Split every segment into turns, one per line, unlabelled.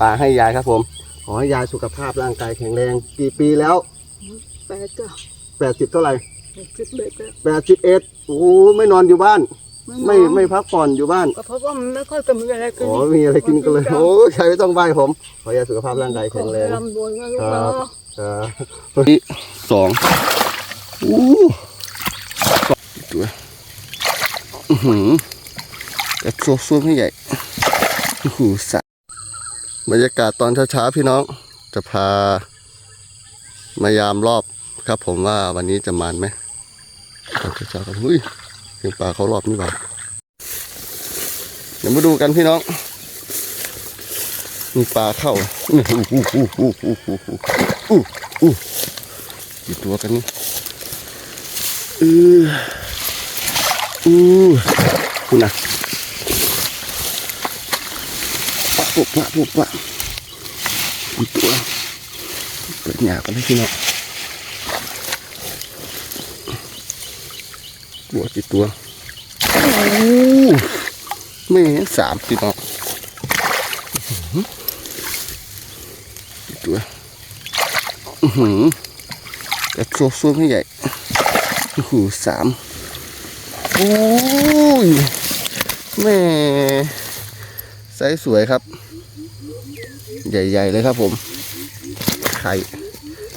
ปลาให้ยายครับผม ขอให้ยายสุขภาพร่างกายแข็งแรง กี่ปีแล้ว
แปดจ้ะ
แปดสิบเท่าไหร่
หกสิบเอ็ดแล้ว
แปดสิบเอ็ดโอ้ไม่นอนอยู่บ้าน ไม่
นอน
ไม่พักผ่อนอยู่บ้าน
ก็เพราะว่ามันไม่ค่อยจะมีอะไรกิน
อ๋อมีอะไรกินกันเลยโอ้ใครไม่ต้องไหว้ผม ขอให้ยายสุขภาพร่างกายแข็งแรง
ร่ำรวยนะลูก
ครั
เนาะ
บครับนี่สองอู้ตัวอือหือแต่โซ่ซ่วมให้ใหญ่โอ้โหสัตว์ บรรยากาศตอนเช้าๆพี่น้องจะพามายามรอบครับผมว่าวันนี้จะมันไหมตอนเช้าๆกันอุ้ยเสียงปลาเขารอบนี่หว่าเดี๋ยวมาดูกันพี่น้องมีปลาเข้าอู้หูหูหูหูหูหูหูหูกี่ตัวกันนี่เอออู้คุณน่ะ ปุ๊บปะปุ๊บปะกี่ตัวเปิดหยากันให้พี่น้องตัวกี่ตัวไม่เห็นสามพี่น้องตัวอือหือแต่โซ่ซ่วมให้ใหญ่โอ้โหสามโอ้ยแม่ไซส์สวยครับ ใหญ่ ๆ เลยครับผม ไข่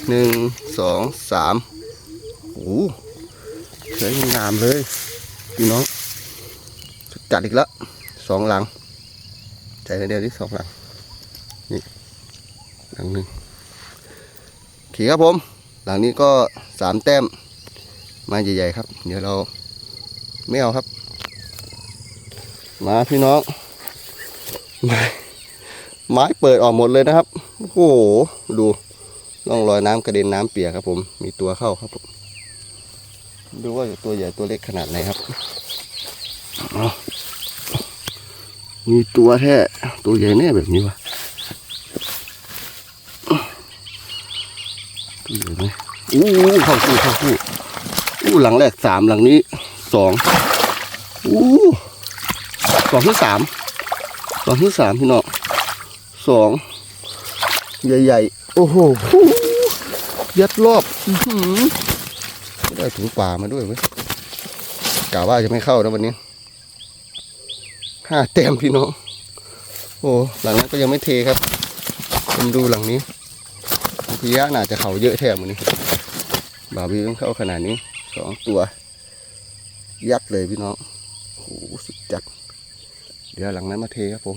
หนึ่งสองสามโอ้สวยงามเลยพี่น้องจัดอีกแล้วสองหลังใส่เดียวที่สองหลังนี่หลังหนึ่งโอเครับผม หลังนี้ก็สามแต้มมาใหญ่ๆครับ เดี๋ยวเราไม่เอาครับ มาพี่น้องม้ ไม้เปิดออกหมดเลยนะครับ โอ้โห ดูร่องรอยน้ำกระเด็นน้ำเปียกครับผม มีตัวเข้าครับผม ดูว่าตัวใหญ่ตัวเล็กขนาดไหนครับเอมีตัวแท้ตัวใหญ่แน่แบบนี้วะตู้อยู่ไหมอู้เข้าคู่เข้าคู่อู้หลังแรกสามหลังนี้สองอู้สองที่สามสองที่สามพี่น้อง สองใหญ่ๆ โอ้โห ยัดรอบได้ถุงป่ามาด้วยเว้ยกะว่าจะไม่เข้านะวันนี้ห้าแต้มพี่น้อง โอ้หลังนั้นก็ยังไม่เทครับผมดูหลังนี้พียะน่าจะเขาเยอะแถมวันนี้บาบี้ต้องเข้าขนาดนี้สองตัว ยัดเลยพี่น้องโอ้โหสุดจัด เดี๋ยวหลังนั้นมาเทครับผม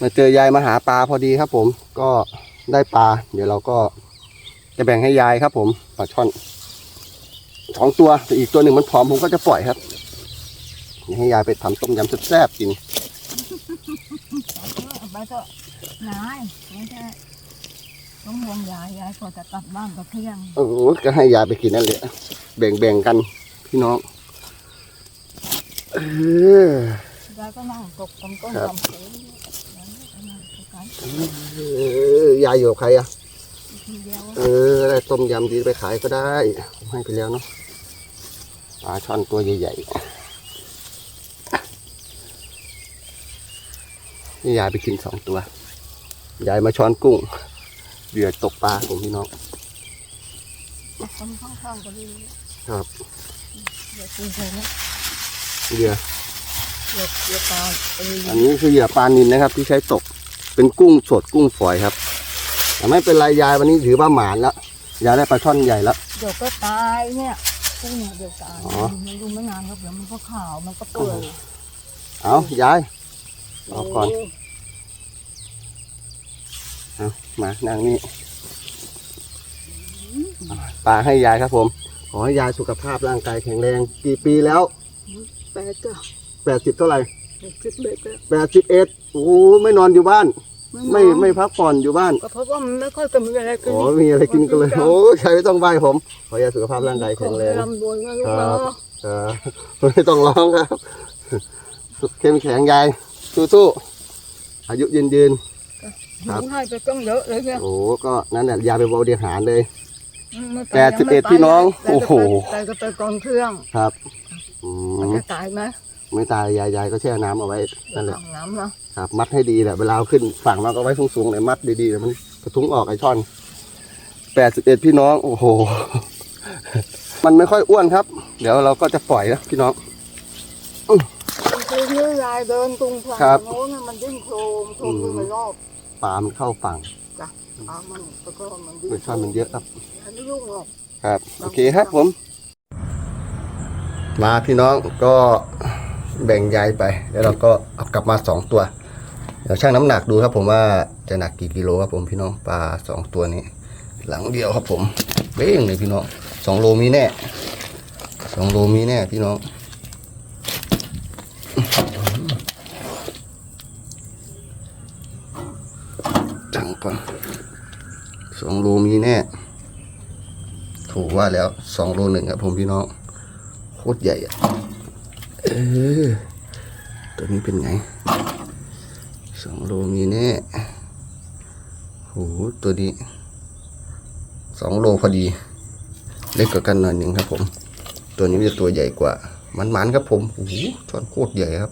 มาเจอยายมาหาปลาพอดีครับ ผมก็ได้ปลา เดี๋ยวเราก็จะแบ่งให้ยายครับ ผมปลาช่อนสองตัวแต่อีกตัวหนึ่งมันผอมผมก็จะปล่อยครับให้ยายไปทำต้มยำแซ่บๆกิน
ไปเถอะนายไม่ใช่ต้องห่วงยายยายก็จะกลับบ้านกับเที่ยง
โอ้โหก็ให้ยายไปกินนั่นแหละแบ่งๆกันพี่น้องเออ
ยายก็นั่งตกตรงต้น
ครับ
ลำพู ยาย
อยู่กับใครอะ
เอ
อได้ต้มยำดีไปขายก็ได้ผมให้ไปแล้วเนาะปลาช่อนตัวใหญ่ๆนี่ยายไปกินสองตัวยายมาช้อนกุ้งเดือดตกปลาผมพี่น้อง
คนข้างๆก็ดี
ครับ
เดี๋ยวกินเถอะนะ
เดือ
เดี๋ยวเดี๋ยวตาออ
อันนี้คือเหยื่อปลานินนะครับ ที่ใช้ตก เป็นกุ้งสดกุ้งฝอยครับแต่ไม่เป็นไรยายวันนี้ถือว่าหมานแล้วยายได้ปลาช่อนใหญ่แล้ว
เดี๋ยวก็ตายเนี่ยพวกเนี่ยเดี๋ยวตาย
อ๋อ
มันดูไม่นานครับเดี๋ยวมันก็ขาวมันก็เปื่อย
เอายายเอาก่อนเอามานั่งนี่ปลาให้ยายครับผม ขอให้ยายสุขภาพร่างกายแข็งแรง กี่ปีแล้ว
แปดจ้ะ
แปดสิบเท่าไหร่
หก สิบเอ็ดแล้ว
แปดสิบเอ็ดโอ้ไม่นอนอยู่บ้าน ไม่
นอน
ไม่พักผ่อนอยู่บ้าน
ก็เพราะว่ามันไม่ค่อยจะมีอะไรกิน
อ๋อมีอะไรกินกันเลยโอ้ใครไม่ต้องไหว้ผมขอให้ยายสุขภาพร่างกายแข็งแรง
ร่ำรวยนะลูก
ครั
เนาะ
บเออไม่ต้องร้องครับ เข้มแข็งยายสู้ๆอายุยืนยืน ครับ
หนูให้ไปต้องเยอะเลยเนี่ย
ๆโอ้ก็นั่นแหละยาไปบริหารเลย
ไม่ไป
แปดสิบเอ็ด
ยังไม่ไป
พี่น้อง
แต่ก็ไป
โอ้โห
แต่ก็ไปกองเครื่อง
ครับอื
มัน
ม
จะตายไหม
ไไม่ตายยายยายก็แช่น้ำเอาไว้นั่นแหละ
น้ำเนาะ
ครับ มัดให้ดีแหละเวลาเอาขึ้นฝั่งเราก็ไว้สูงๆเลยมัดดีๆเลยมันกระทุ้งออกไอช่อนแปดสิบเอ็ดพี่น้องโอ้โห มันไม่ค่อยอ้วนครับ เดี๋ยวเราก็จะปล่อยนะพี่น้อง
คือเนื้อยายเดินตรงฝั่ง
ครับ
โน้นน่ะมันดิ้นโครมโครมขึ้นไปรอบ
ปลามันเข้าฝั่ง
ปลามันแล้วก็มันดิ้น
ไอช่อนมันเยอะครับ
มันไม่ยุ่งหรอก
ครับ โอเคครับผม มาพี่น้องก็ แบ่งยายไป แล้วเราก็เอากลับมาสองตัว เดี๋ยวชั่งน้ำหนักดูครับ ผมว่าจะหนักกี่กิโลครับผมพี่น้องปลาสองตัวนี้ หลังเดียวครับผมเบ้งเลยพี่น้องสองโลมีแน่สองโลมีแน่พี่น้องจังก่อนสองโลมีแน่ถูกว่าแล้วสองโลหนึ่งครับผมพี่น้องโคตรใหญ่อะ เออ ตัวนี้เป็นไง สองโลมีแน่โหตัวนี้สองโลพอดี เล็กกว่ากันหน่อยหนึ่งครับผม ตัวนี้จะตัวใหญ่กว่า มันๆครับผมโอ้โหช้อนโคตรใหญ่ครับ